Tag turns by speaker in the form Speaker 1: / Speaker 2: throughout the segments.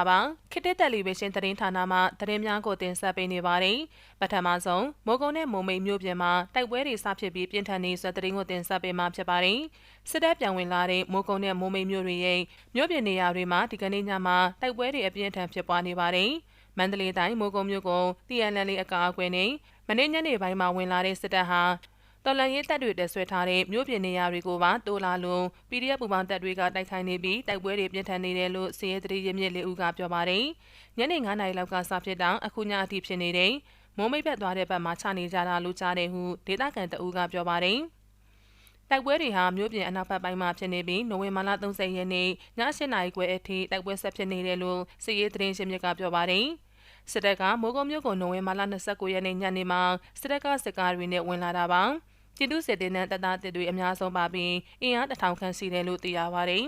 Speaker 1: တာပါခေတ်တက်လီဗေးရှင်းသတင်းဌာနမှသတင်းများကိုတင်ဆက်ပေးနေပါတယ်ပထမဆုံးမိုးကုံနဲ့မုံမိတ်မြို့ပြင်မှာတိုက်ပွဲတွေစဖြစ်ပြီးပြင်းထန်နေဆိုသတင်းကိုတင်ဆက်ပေးမှာဖြစ်ပါတယ်စစ်တပ်ပြန်ဝင်လာတဲ့မိုးကုံနဲ့မုံမိတ်မြို့တွေရဲ့မြို့ပြင်နေရာတွေမှာဒီကနေ့ညမှာတိုက်ပွဲတွေအပြင်းထန်ဖြစ်ပွားနေပါတယ်မန္တလေးတိုင်းမိုးကုံမြို့ကို TNL အကာအကွယ်နဲ့မနေ့ညနေပိုင်းမှာဝင်လာတဲ့စစ်တပ်ဟာ တော်လန်ရေးတပ်တွေတက်ဆွဲထားတဲ့မြို့ပြင်နေရာတွေကိုပါတိုးလာလို့ PDF ပူပေါင်းတပ်တွေကတိုက်ခိုက်နေပြီးတိုက်ပွဲတွေပြင်းထန်နေတယ်လို့စီရဲတရီရမြင့်လေးဦးကပြောပါတယ်။ညနေ9:00နာရီလောက်ကစဖြစ်တောင်အခုညအထိဖြစ်နေတဲ့မိုးမိတ်ဘက်သွားတဲ့ဘက်မှာချနေကြတာလို့ကြားတယ်ဟုဒေသခံတအူးကပြောပါတယ်။တိုက်ပွဲတွေဟာမြို့ပြင်အနောက်ဘက်ပိုင်းမှာဖြစ်နေပြီးနိုဝင်ဘာလ30ရက်နေ့ည8:00နာရီခွဲအထိတိုက်ပွဲဆက်ဖြစ်နေတယ်လို့စီရဲသတင်းရှင်မြစ်ကပြောပါတယ်။ စစ်တပ်ကမိုးကုံမြို့ကိုနိုဝင်ဘာလ29ရက်နေ့ညနေမှာစစ်တပ်ကစစ်ကားတွေနဲ့ဝင်လာတာပါ။ပြည်သူစစ်တေးနဲ့တပ်သားတစ်တွေအများဆုံးပါပြီးအင်အားတထောင်ခန့်ရှိတယ်လို့သိရပါတယ်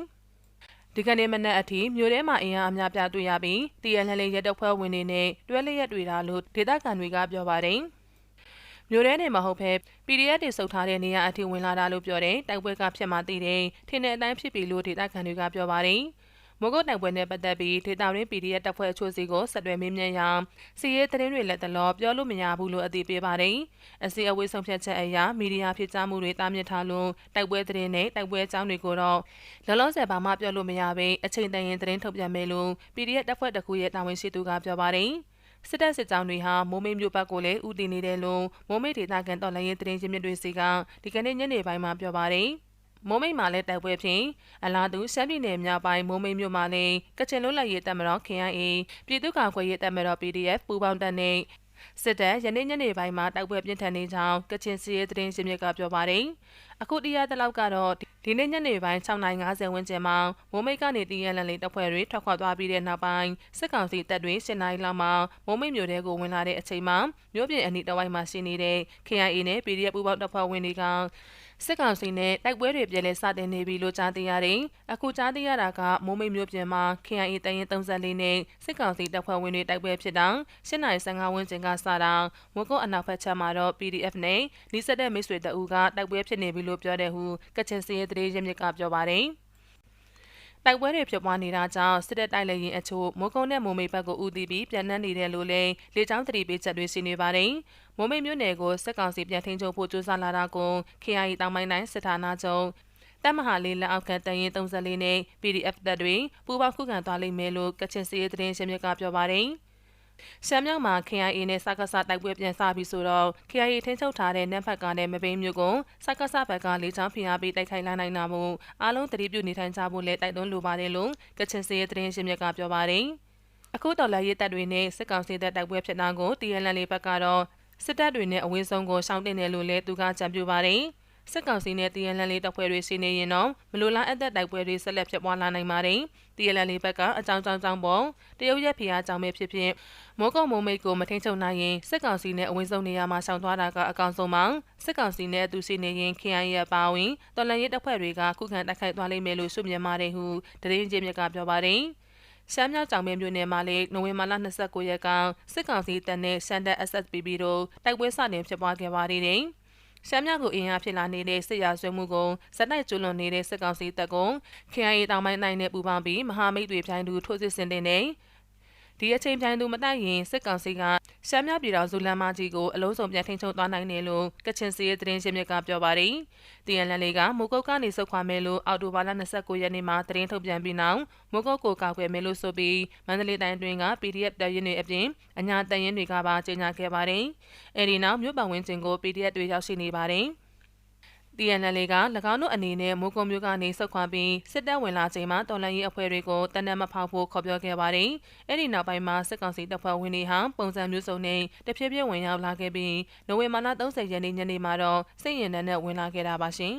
Speaker 1: ။ဒီကနေ့မနက်အထိမြို့ထဲမှာအင်အားအများပြားတွေ့ရပြီးတရလှလေးရက်တော့ဖွဲ့ဝင်တွေနဲ့တွဲလျက်တွေ့တာလို့ဒေသခံတွေကပြောပါတယ်။မြို့ထဲနေမဟုတ်ဘဲ PDF တွေစုပ်ထားတဲ့နေရာအထိဝင်လာတာလို့ပြောတယ်တိုက်ပွဲကဖြစ်မှသိတယ်ထင်းတဲ့အတိုင်းဖြစ်ပြီလို့ဒေသခံတွေကပြောပါတယ်။ မိုးကုတ်တိုက်ပွဲနဲ့ပတ်သက်ပြီးဒေတာရင်း PDF တပ်ဖွဲ့အချို့စီကိုဆက်သွယ်မေးမြန်းရာစီရေးသတင်းတွေလက်တလောပြောလို့မရဘူးလို့အသိပေးပါတယ်။အစီအဝေးဆုံးဖြတ်ချက်အရမီဒီယာဖြစ်ကြားမှုတွေတားမြစ်ထားလို့တိုက်ပွဲသတင်းနဲ့တိုက်ပွဲအကြောင်းတွေကိုတော့လောလောဆယ်ဘာမှပြောလို့မရဘဲအချိန်တန်ရင်သတင်းထုတ်ပြန်မယ်လို့ PDF တပ်ဖွဲ့တစ်ခုရဲ့တာဝန်ရှိသူကပြောပါတယ်။စစ်တပ်စစ်ကြောင်းတွေဟာမိုးမိတ်မြို့ဘက်ကိုလည်းဦးတည်နေတယ်လို့မိုးမိတ်ဒေသခံတော်လှန်ရေးသတင်းရင်းမြစ်တွေစီကဒီကနေ့ညနေပိုင်းမှာပြောပါတယ်။ မိုးမိတ်မှာလည်းတိုက်ပွဲဖြင့်အလားတူရှမ်းပြည်နယ်မြောက်ပိုင်းမိုးမိတ်မြို့မှာလည်းကချင်လွတ်လပ်ရေးတပ်မတော် KIA ပြည်သူ့ကာကွယ်ရေးတပ်မတော် PDF ပူးပေါင်းတပ်နဲ့စစ်တပ်ယနေ့ညနေပိုင်းမှာတိုက်ပွဲပြင်းထန်နေကြောင်းကချင်စီရေးသတင်းရှင်မြစ်ကပြောပါတယ်။ အခုတရားတလောက်ကတော့ဒီနေ့ညနေပိုင်း6:50ဝန်းကျင်မှာမိုးမိတ်ကနေတည်ရလန်လေးတပ်ဖွဲ့တွေထွက်ခွာသွားပြီးတဲ့နောက်ပိုင်းစစ်ကောင်စီတပ်တွေ7နာရီလောက်မှာမိုးမိတ်မြို့ထဲကိုဝင်လာတဲ့အချိန်မှာမြို့ပြင်အနီးတစ်ဝိုက်မှာရှိနေတဲ့ KIA နဲ့ PDF ပူးပေါင်းတပ်ဖွဲ့ဝင်တွေကစစ်ကောင်စီနဲ့တိုက်ပွဲတွေပြည်လဲစတင်နေပြီလို့ကြားသိရတယ်။အခုကြားသိရတာကမိုးမိတ်မြို့ပြင်မှာ KIA တရင်34နဲ့စစ်ကောင်စီတပ်ဖွဲ့ဝင်တွေတိုက်ပွဲဖြစ်တာ8:15ဝန်းကျင်ကစတာမွန်ကုတ်အနောက်ဘက်ခြမ်းမှာတော့ PDF နဲ့နီးစပ်တဲ့မိတ်ဆွေတအူးကတိုက်ပွဲဖြစ်နေပြီလို့ပြောတဲ့ဟုကချင်စီရဲတရေရမြစ်ကပြောပါတယ်။တိုက်ပွဲတွေဖြစ်ပွားနေတာကြောင့်စစ်တပ်တိုက်လေရင်အချို့မိုးကုံနဲ့မိုးမိတ်ဘက်ကိုဦးတည်ပြီးပြန်နှံ့နေတယ်လို့လည်းလေကြောင်းတတိပေးချက်တွေရှိနေပါတယ်။မိုးမိတ်မြို့နယ်ကိုစစ်ကောင်စီပြန်ထိန်းချုပ်ဖို့ကြိုးစားလာတာကို KIA တောင်ပိုင်းတိုင်းစစ်ဌာနချုပ်တပ်မဟာလေးလက်အောက်ခံတရင်34နဲ့ PDF တပ်တွေပူးပေါင်းခုခံသွားလိမ့်မယ်လို့ကချင်စီရေးသတင်းရှင်မြစ်ကပြောပါတယ်။ ရှမ်းမြောက်မှာ KIA နဲ့စကားစတိုက်ပွဲပြန်စပြီးဆိုတော့ KIA ထိန်းချုပ်ထားတဲ့နန်းဖက်ကနဲ့မပိန်းမျိုးကိုစကားစဘက်ကလေးချောင်းဖိအားပေးတိုက်ခိုက်လာနိုင်တာမို့အားလုံးတတိပြုနေထိုင်ကြဖို့လည်းတိုက်တွန်းလိုပါတယ်လို့ကချင်စီရဲ့သတင်းရှင်မြတ်ကပြောပါတယ်။အခုတော်လှန်ရေးတပ်တွေနဲ့စစ်ကောင်စီတပ်တိုက်ပွဲဖြစ်တာကို TNL ဘက်ကတော့စစ်တပ်တွေနဲ့အဝင်းဆုံးကိုရှောင်တင်တယ်လို့လည်းသူကကြံပြပါတယ်။ စစ်ကောင်စီနဲ့ TNL လေးတပ်ဖွဲ့တွေစီနေရင်တော့မလိုလားအပ်တဲ့တိုက်ပွဲတွေဆက်လက်ဖြစ်ပွားလာနိုင်ပါတယ်။ TNL လေးဘက်ကအကြောင်းကြောင်းကြောင်းပေါ်တရုတ်ရက်ဖျားကြောင့်ပဲဖြစ်ဖြစ်မိုးကုံမိုးမိတ်ကိုမထိန်ချုပ်နိုင်ရင်စစ်ကောင်စီနဲ့အဝင်းဆုံးနေရာမှာရှောင်သွားတာကအကောင်ဆုံးမှာစစ်ကောင်စီနဲ့အတူစီနေရင် KIA ရဲ့ပါဝင်တော်လှန်ရေးတပ်ဖွဲ့တွေကခုခံတိုက်ခိုက်သွားလိမ့်မယ်လို့ရှုမြင်ပါတယ်ဟုတရင်ချင်းမြစ်ကပြောပါတယ်။ရှမ်းမြောက်ကြောင်မဲမြို့နယ်မှာလည်းနိုဝင်ဘာလ29ရက်ကစစ်ကောင်စီတပ်နဲ့ရှမ်းတပ် SSPB တို့တိုက်ပွဲစတင်ဖြစ်ပွားခဲ့ပါသေးတယ်။ ရှမ်းမြောက်ကိုအင်အားဖြစ်လာနေတဲ့စစ်ရာဆွေးမှုကိုဇက်တိုက်ကျွလွန်နေတဲ့စစ်ကောင်စီတပ်က KIA တောင်ပိုင်းနိုင်နဲ့ပူးပေါင်းပြီးမဟာမိတ်တွေပြိုင်သူထိုးစစ်ဆင်တဲ့ ဒီအချိန်ပြိုင်သူမတိုက်ရင်စစ်ကောင်စီကရှမ်းမြောက်ပြည်တော်စုလမ်းမကြီးကိုအလုံးစုံပြန်ထိန်းချုပ်သွားနိုင်တယ်လို့ကချင်စီရဲ့သတင်းရှင်းမြစ်ကပြောပါတယ်။ TNL လေးကမုတ်ကုတ်ကနေစုခွာမယ်လို့အော်တိုဘာလ29ရက်နေ့မှာသတင်းထုတ်ပြန်ပြီးနောက်မုတ်ကုတ်ကိုကောက်ွယ်မယ်လို့ဆိုပြီးမန္တလေးတိုင်းတွင်က PDF တပ်ရင်းတွေအပြင်အညာတပ်ရင်းတွေကပါကြေညာခဲ့ပါတယ်။အဲဒီနောက်မြို့ပတ်ဝန်းကျင်ကို PDF တွေရောက်ရှိနေပါတယ်။ TNL က၎င်းတို့အနေနဲ့မိုးကုံမျိုးကနေဆုတ်ခွာပြီးစစ်တပ်ဝင်လာချိန်မှာတော်လှန်ရေးအဖွဲ့တွေကိုတနက်မဖောက်ဖို့ခေါ်ပြောခဲ့ပါတယ်။အဲ့ဒီနောက်ပိုင်းမှာစစ်ကောင်စီတပ်ဖွဲ့ဝင်တွေဟာပုံစံမျိုးစုံနဲ့တဖြည်းဖြည်းဝင်ရောက်လာခဲ့ပြီးနိုဝင်ဘာလ30ရက်နေ့ညနေမှာတော့စစ်ရင်တန်းနဲ့ဝင်လာခဲ့တာပါရှင်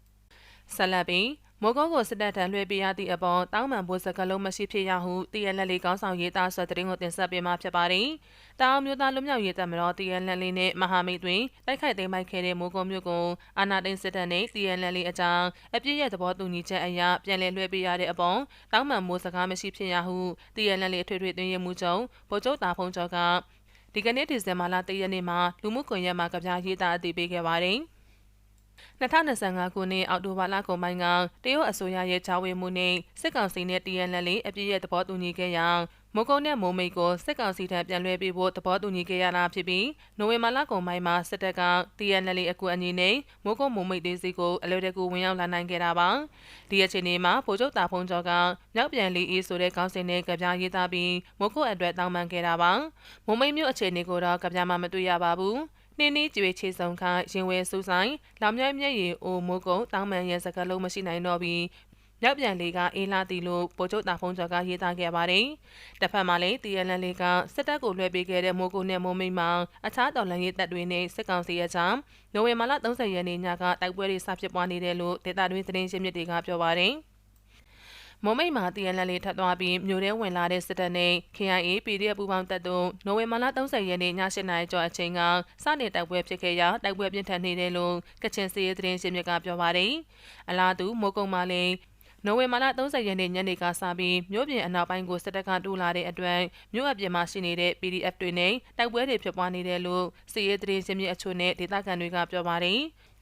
Speaker 1: ။ဆက်လက်ပြီး မိုးကုတ်ကိုစစ်တပ်ထံလွှဲပေးရသည့်အပေါ်တောင်းပန်ဖို့စကလုံးမရှိဖြစ်ရဟုတရလက်လေးကောင်းဆောင်ရေးသားဆွဲတဲ့ကိုတင်ဆက်ပေးမှာဖြစ်ပါတယ်။တောင်မျိုးသားလူမျိုးရေးတပ်မတော်တရလက်လေးနဲ့မဟာမိတ်တွင်တိုက်ခိုက်သိမ်းပိုက်ခဲ့တဲ့မိုးကုတ်မြို့ကိုအာနာတိန်စစ်တပ်နဲ့တရလက်လေးအကြောင်းအပြည့်ရဲ့သဘောတူညီချက်အရပြန်လည်လွှဲပေးရတဲ့အပေါ်တောင်းပန်ဖို့စကားမရှိဖြစ်ရဟုတရလက်လေးအထွေထွေသွင်းရမှုချုပ်ဗိုလ်ချုပ်တာဖုံကျော်ကဒီကနေ့ဒီဇင်ဘာလ3ရက်နေ့မှာလူမှုကွန်ရက်မှာကြပြရေးသားအသိပေးခဲ့ပါတယ်။ 2025ခုနှစ်အောက်တိုဘာလကုန်ပိုင်းကတရုတ်အစိုးရရဲ့ဂျာဝေမှုနဲ့စစ်ကောင်စီနဲ့ TNL အပြည့်ရဲ့သဘောတူညီခဲ့ရာမိုးကုတ်နဲ့မိုးမိတ်ကိုစစ်ကောင်စီထံပြန်လွှဲပေးဖို့သဘောတူညီခဲ့ရတာဖြစ်ပြီးနိုဝင်ဘာလကုန်ပိုင်းမှာစစ်တပ်က TNL အကူအညီနဲ့မိုးကုတ်မိုးမိတ်ဒေးစီကိုအလွယ်တကူဝင်ရောက်လာနိုင်ခဲ့တာပါဒီအချိန်မှာဗိုလ်ချုပ်တာဖုံးကျော်ကမြောက်ပြန်လီအေးဆိုတဲ့ခေါင်းစဉ်နဲ့ကြပြရေးသားပြီးမိုးကုတ်အတွက်တောင်းပန်ခဲ့တာပါမိုးမိတ်မြို့အခြေအနေကိုတော့ကြပြမှမတွေ့ရပါဘူး နှင်းနှီးကြွေချေဆောင်ခရင်ဝဲစူးဆိုင်လောင်မြိုက်မြက်ရီအိုမိုးကုံတောင်းမှန်ရဲ့စကားလုံးမရှိနိုင်တော့ပြီးမြောက်ပြန်လေးကအေးလာတီလို့ပိုချုပ်တာဖုံးကျော်ကရေးသားခဲ့ပါတယ်။တစ်ဖက်မှာလည်းတီယလန်လေးကစစ်တပ်ကိုလွှဲပေးခဲ့တဲ့မိုးကုံနဲ့မိုးမိတ်မှာအခြားတော်လှန်ရေးတပ်တွေနဲ့စစ်ကောင်စီရဲ့ကြောင့်နိုဝင်ဘာလ30ရက်နေ့ညကတိုက်ပွဲတွေစဖြစ်ပွားနေတယ်လို့ဒေတာတွင်းသတင်းရှင်းမြစ်တွေကပြောပါတယ်။ မုံမိတ်မှာတည်ရန်လန်လေးထပ်သွားပြီးမြို့ထဲဝင်လာတဲ့စစ်တပ်နဲ့ KIA PDF ပူးပေါင်းတပ်တို့နိုဝင်ဘာလ30ရက်နေ့ည8နာရီကျော်အချိန်ကစတင်တိုက်ပွဲဖြစ်ခဲ့ရာတိုက်ပွဲပြင်းထန်နေတယ်လို့ကချင်စီရေးသတင်းရှင်မြစ်ကပြောပါတယ်။အလားတူမိုးကုံမှာလည်းနိုဝင်ဘာလ30ရက်နေ့ညနေကစပြီးမြို့ပြင်အနောက်ပိုင်းကိုစစ်တပ်ကတိုးလာတဲ့အတွက်မြို့အပြင်မှာရှိနေတဲ့ PDF တွေနဲ့တိုက်ပွဲတွေဖြစ်ပွားနေတယ်လို့စီရေးသတင်းရှင်မြစ်အချို့နဲ့ဒေသခံတွေကပြောပါတယ်။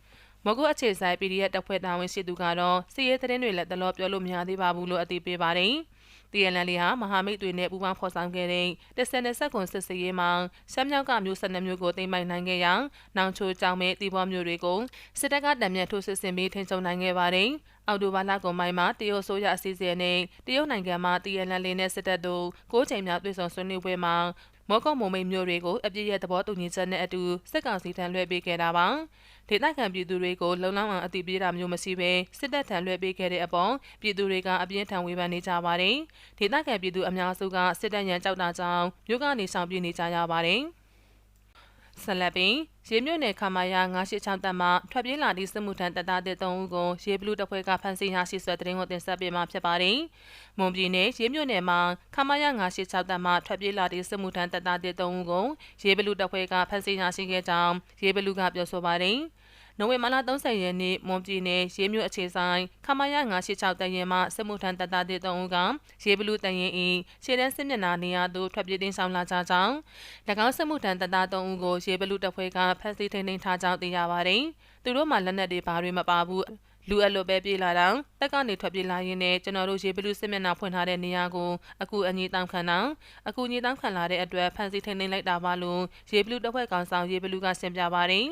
Speaker 1: မကုအခြေဆိုင် PDF တပ်ဖွဲ့တာဝန်ရှိသူကတော့စီရဲသတင်းတွေလည်းတလောပြောလို့မရသေးပါဘူးလို့အသိပေးပါတယ်။ TNL ဟာမဟာမိတ်တွေနဲ့ပူးပေါင်းဖော်ဆောင်ခဲ့တဲ့တစ်ဆယ်နှစ်ဆက်ကွန်စစ်စေးရေးမှာရှမ်းမြောက်ကမျိုး၁၂မျိုးကိုသိမ်းပိုက်နိုင်ခဲ့ရာနောင်ချိုကြောင်မဲတီဘောမျိုးတွေကိုစစ်တပ်ကတံမြတ်ထိုးစစ်ဆင်ပြီးထိန်းချုပ်နိုင်ခဲ့ပါတယ်။ အော်တိုဘာလကုန်ပိုင်းမှာတရုတ်ဆိုရအစည်းအဝေးနဲ့တရုတ်နိုင်ငံမှာ TNL နဲ့စစ်တပ်တို့၉ချိန်မြောက်တွေ့ဆုံဆွေးနွေးပွဲမှာမော်ကော့မိုမိတ်မျိုးတွေကိုအပြည့်ရဲ့သဘောတူညီချက်နဲ့အတူစစ်ကောင်စီထံလွှဲပေးခဲ့တာပါဒေသခံပြည်သူတွေကိုလုံလောက်အောင်အသိပေးတာမျိုးမရှိဘဲစစ်တပ်ထံလွှဲပေးခဲ့တဲ့အပေါ်ပြည်သူတွေကအပြင်းထန်ဝေဖန်နေကြပါတယ်ဒေသခံပြည်သူအများစုကစစ်တပ်ရန်ကြောက်တာကြောင့်မြို့ကနေဆောင်ပြေးနေကြရပါတယ် ဆက်လက်ပြီးရေမြုပ်နယ်ခမာယာ986တပ်မှထွက်ပြေးလာသည့်စစ်မှုထမ်းတပ်သားတဲ့3ဦးကိုရေဘလူးတပ်ဖွဲ့ကဖမ်းဆီးရရှိဆွဲတဲ့ရင်ကိုတင်ဆက်ပေးမှာဖြစ်ပါတယ်။မွန်ပြည်နယ်ရေမြုပ်နယ်မှာခမာယာ986တပ်မှထွက်ပြေးလာသည့်စစ်မှုထမ်းတပ်သားတဲ့3ဦးကိုရေဘလူးတပ်ဖွဲ့ကဖမ်းဆီးရရှိခဲ့ကြောင်းရေဘလူးကပြောဆိုပါတယ်။ နိုဝင်ဘာလ30ရက်နေ့မွန်ပြည်နယ်ရေးမြို့အခြေဆိုင်ခမရ986တရင်မှစစ်မှုထမ်းတပ်သားတွေ3ဦးကရေးဘလူးတရင်၏ရှေ့တန်းစစ်မျက်နှာနေရာသို့ထွက်ပြေးတင်ဆောင်လာကြကြောင်း၎င်းစစ်မှုထမ်းတပ်သား3ဦးကိုရေးဘလူးတပ်ဖွဲ့ကဖမ်းဆီးထိန်းသိမ်းထားကြောင်းသိရပါသည်။သူတို့မှလက်နက်တွေဘာတွေမပါဘူး လူအလိုပဲပြေးလာတာတက်ကနေထွက်ပြေးလာရင်းနဲ့ကျွန်တော်တို့ရေဘလူးစစ်မျက်နှာဖွင့်ထားတဲ့နေရာကိုအခုအညီတောင်းခံတာအခုညီတောင်းခံလာတဲ့အတွက်ဖန်စီထိန်နေလိုက်တာပါလို့ရေဘလူးတပ်ဖွဲ့ကောင်ဆောင်ရေဘလူးကရှင်းပြပါတယ်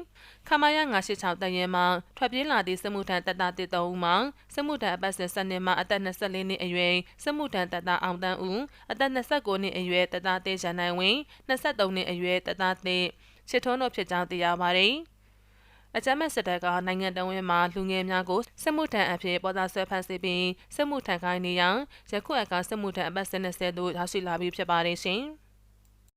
Speaker 1: ခမာယ986တရင်မှာထွက်ပြေးလာသည့်စစ်မှုထမ်းတပ်သားတစ်သုံးဦးမှာစစ်မှုထမ်းအပတ်စဉ်စနစ်မှာအသက်24နှစ်အရွယ်စစ်မှုထမ်းတပ်သားအောင်တန်းဦးအသက်29နှစ်အရွယ်တပ်သားတေရန်နိုင်ဝင်း23နှစ်အရွယ်တပ်သားတေချစ်ထွန်းတို့ဖြစ်ကြောင်းသိရပါတယ် အကြမ်းမဲ့စစ်တပ်ကနိုင်ငံတော်ဝင်မှာလူငယ်များကိုစစ်မှုထမ်းအဖြစ်ပေါ်သားဆွဲဖမ်းဆီးပြီးစစ်မှုထမ်းခိုင်းနေရန်ယခုအခါစစ်မှုထမ်းအပတ်စဉ်20သို့ရောက်ရှိလာပြီးဖြစ်ပါတယ်ရှင်။